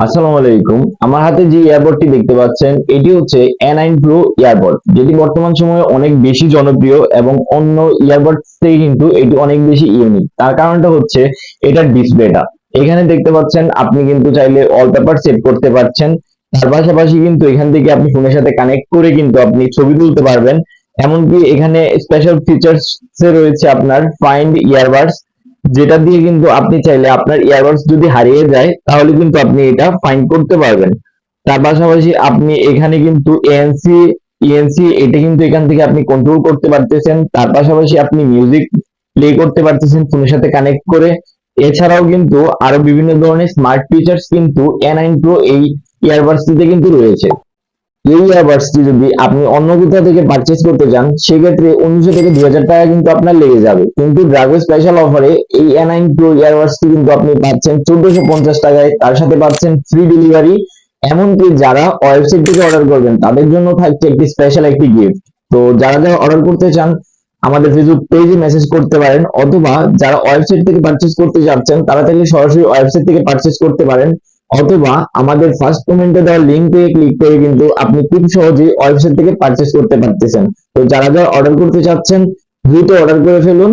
আসসালামু আলাইকুম। আমার হাতে যে ইয়ারবডটি দেখতে পাচ্ছেন, এটি হচ্ছে A9 Pro ইয়ারবড যেটি বর্তমান সময়ে অনেক বেশি জনপ্রিয় এবং অন্য ইয়ারবড থেকে কিন্তু এটি অনেক বেশি ইউনিক তার কারণটা হচ্ছে এটার ডিসপ্লেটা এখানে দেখতে পাচ্ছেন, আপনি কিন্তু চাইলে অলপেপার সেভ করতে পারছেন। তার পাশাপাশি কিন্তু এখান থেকে আপনি ফোনের সাথে কানেক্ট করে কিন্তু আপনি ছবি তুলতে পারবেন। এমনকি এখানে স্পেশাল ফিচার্স রয়েছে আপনার ফাইন্ড ইয়ারবাডস যেটা দিয়ে কিন্তু আপনি চাইলে আপনার ইয়ারবাডস যদি হারিয়ে যায়, তাহলে কিন্তু আপনি এটা ফাইন্ড করতে পারবেন। তার পাশাপাশি আপনি এখানে কিন্তু এএনসি ইএনসি এটা কিন্তু এখান থেকে আপনি কন্ট্রোল করতে পারতেছেন। তার পাশাপাশি আপনি মিউজিক প্লে করতে পারতেছেন ফোনের সাথে কানেক্ট করে। এছাড়াও কিন্তু আরও বিভিন্ন ধরনের স্মার্ট ফিচার্স কিন্তু এ নাইন প্রো এই ইয়ারবাডসটিতে কিন্তু রয়েছে। ইয়ারবাডসটি যদি আপনি অন্য কোথাও থেকে পারচেস করতে চান, সেক্ষেত্রে উনিশশো থেকে দুই হাজার টাকা কিন্তু আপনার লেগে যাবে। কিন্তু ড্রাগো স্পেশাল অফারে এই এ নাইন প্রো ইয়ারবাডসটি কিন্তু আপনি পাচ্ছেন চোদ্দশো পঞ্চাশ টাকায়। তার সাথে পাচ্ছেন ফ্রি ডেলিভারি এমনকি যারা ওয়েবসাইট থেকে অর্ডার করবেন, তাদের জন্য থাকছে একটি স্পেশাল একটি গিফট তো যারা যারা অর্ডার করতে চান, আমাদের ফেসবুক পেজে মেসেজ করতে পারেন, অথবা যারা ওয়েবসাইট থেকে পারচেস করতে যাচ্ছেন তারা চাইলে সরাসরি ওয়েবসাইট থেকে পারচেস করতে পারেন। অথবা আমাদের ফার্স্ট কমেন্টে দেওয়া লিঙ্ক ক্লিক করে কিন্তু আপনি খুব সহজেই ওয়েবসাইট থেকে পারচেস করতে পারতেছেন। তো যারা যারা অর্ডার করতে চাচ্ছেন, দ্রুত অর্ডার করে ফেলুন।